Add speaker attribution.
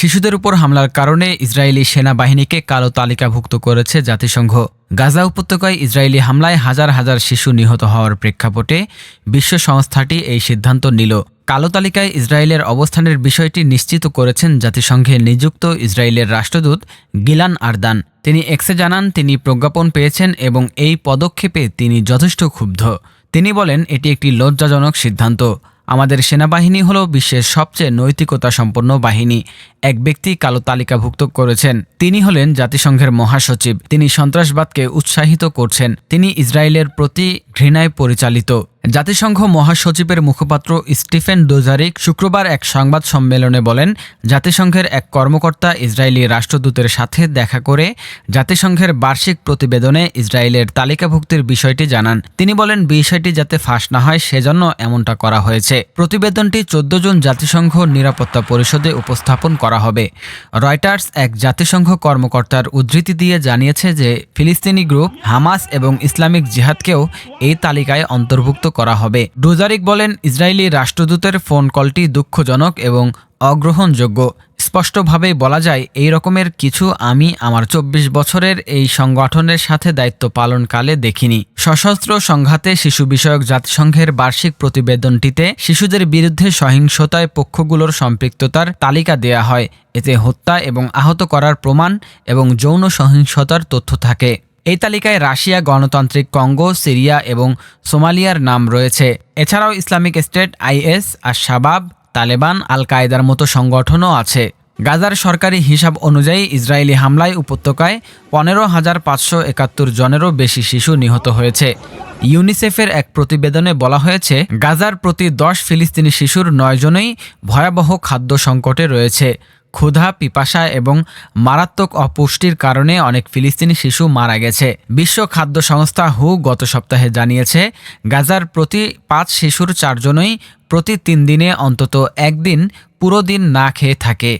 Speaker 1: শিশুদের উপর হামলার কারণে ইসরায়েলি সেনাবাহিনীকে কালো তালিকাভুক্ত করেছে জাতিসংঘ। গাজা উপত্যকায় ইসরায়েলি হামলায় হাজার হাজার শিশু নিহত হওয়ার প্রেক্ষাপটে বিশ্ব সংস্থাটি এই সিদ্ধান্ত নিল। কালো তালিকায় ইসরায়েলের অবস্থানের বিষয়টি নিশ্চিত করেছেন জাতিসংঘে নিযুক্ত ইসরায়েলের রাষ্ট্রদূত গিলান আরদান। তিনি এক্সে জানান, তিনি প্রজ্ঞাপন পেয়েছেন এবং এই পদক্ষেপে তিনি যথেষ্ট ক্ষুব্ধ। তিনি বলেন, এটি একটি লজ্জাজনক সিদ্ধান্ত। আমাদের সেনাবাহিনী হল বিশ্বের সবচেয়ে নৈতিকতা সম্পন্ন বাহিনী। এক ব্যক্তি কালো তালিকাভুক্ত করেছেন। তিনি হলেন জাতিসংঘের মহাসচিব। তিনি সন্ত্রাসবাদকে উৎসাহিত করছেন। তিনি ইসরায়েলের প্রতি ঘৃণায় পরিচালিত। জাতিসংঘ মহাসচিবের মুখপাত্র স্টিফেন ডোজারিক শুক্রবার এক সংবাদ সম্মেলনে বলেন, জাতিসংঘের এক কর্মকর্তা ইসরায়েলি রাষ্ট্রদূতের সাথে দেখা করে জাতিসংঘের বার্ষিক প্রতিবেদনে ইসরায়েলের তালিকাভুক্তির বিষয়টি জানান। তিনি বলেন, বিষয়টি যাতে ফাঁস না হয়, সেজন্য এমনটা করা হয়েছে। প্রতিবেদনটি চোদ্দ জুন জাতিসংঘ নিরাপত্তা পরিষদে উপস্থাপন করা হবে। রয়টার্স এক জাতিসংঘ কর্মকর্তার উদ্ধৃতি দিয়ে জানিয়েছে যে, ফিলিস্তিনি গ্রুপ হামাস এবং ইসলামিক জিহাদকেও এই তালিকায় অন্তর্ভুক্ত করা হবে। ডোজারিক বলেন, ইসরায়েলি রাষ্ট্রদূতের ফোন কলটি দুঃখজনক এবং অগ্রহণযোগ্য। স্পষ্টভাবেই বলা যায়, এই রকমের কিছু আমি আমার চব্বিশ বছরের এই সংগঠনের সাথে দায়িত্ব পালনকালে দেখিনি। সশস্ত্র সংঘাতে শিশু বিষয়ক জাতিসংঘের বার্ষিক প্রতিবেদনটিতে শিশুদের বিরুদ্ধে সহিংসতায় পক্ষগুলোর সম্পৃক্ততার তালিকা দেয়া হয়। এতে হত্যা এবং আহত করার প্রমাণ এবং যৌন সহিংসতার তথ্য থাকে। এই তালিকায় রাশিয়া, গণতান্ত্রিক কঙ্গো, সিরিয়া এবং সোমালিয়ার নাম রয়েছে। এছাড়াও ইসলামিক স্টেট, আইএস আর শাবাব তালেবান আল কায়দার মতো সংগঠনও আছে। গাজার সরকারি হিসাব অনুযায়ী ইসরায়েলি হামলায় উপত্যকায় পনেরো হাজার পাঁচশো একাত্তর জনেরও বেশি শিশু নিহত হয়েছে। ইউনিসেফের এক প্রতিবেদনে বলা হয়েছে, গাজার প্রতি দশ ফিলিস্তিনি শিশুর নয়জনেই ভয়াবহ খাদ্য সংকটে রয়েছে। ক্ষুধা, পিপাসা এবং মারাত্মক অপুষ্টির কারণে অনেক ফিলিস্তিনি শিশু মারা গেছে। বিশ্ব খাদ্য সংস্থা হু গত সপ্তাহে জানিয়েছে, গাজার প্রতি পাঁচ শিশুর চারজনই প্রতি তিন দিনে অন্তত একদিন পুরো দিন না খেয়ে থাকে।